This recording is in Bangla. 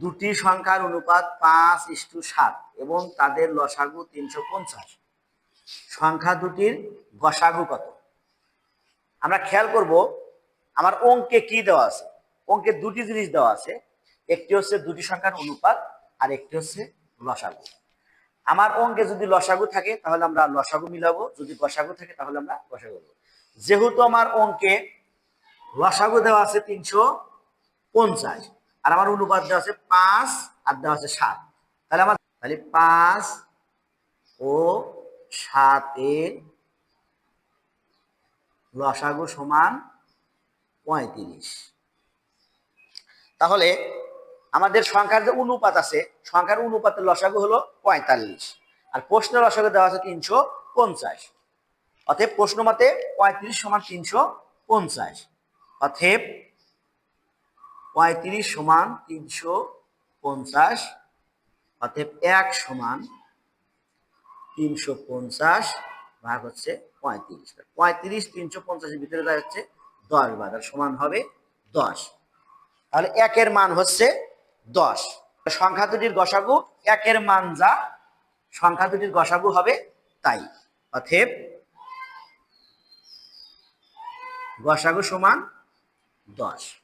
দুটি সংখ্যার অনুপাত পাঁচ ইস্টু সাত এবং তাদের লসাগু তিনশো পঞ্চাশ। সংখ্যা দুটির গসাগু কত? আমরা খেয়াল করব আমার অঙ্কে কি দেওয়া আছে। অঙ্কে দুটি জিনিস দেওয়া আছে, একটি হচ্ছে দুটি সংখ্যার অনুপাত আর একটি হচ্ছে লসাগু। আমার অঙ্কে যদি লসাগু থাকে তাহলে আমরা লসাগু মিলাবো, যদি গসাগু থাকে তাহলে আমরা গসাগু যেহেতু আমার অঙ্কে লসাগু দেওয়া আছে তিনশো পঞ্চাশ আর আমার অনুপাত দেওয়া আছে পাঁচ আর দেওয়া আছে সাত। তাহলে আমার তাহলে পাঁচ ও সাতের লসাগু সমান পঁয়ত্রিশ। তাহলে আমাদের সংখ্যার যে অনুপাত আছে, সংখ্যার অনুপাতের লসাগু হলো পঁয়তাল্লিশ আর প্রশ্ন লসাগু দেওয়া আছে তিনশো পঞ্চাশ। অতএব প্রশ্ন মতে পঁয়ত্রিশ সমান তিনশো পঞ্চাশ। অতএব পঁয়ত্রিশ সমান তিনশো পঞ্চাশ অতএব এক সমান তিনশো পঞ্চাশ ভাগ হচ্ছে পঁয়ত্রিশ। পঁয়ত্রিশ তিনশো পঞ্চাশের ভিতরে দাঁড়াচ্ছে দশ ভাগ সমান হবে দশ। তাহলে একের মান হচ্ছে দশ। সংখ্যা দুটির গসাগু, একের মান যা, সংখ্যা দুটির গসাগু হবে তাই। অতএব গসাগু সমান দশ।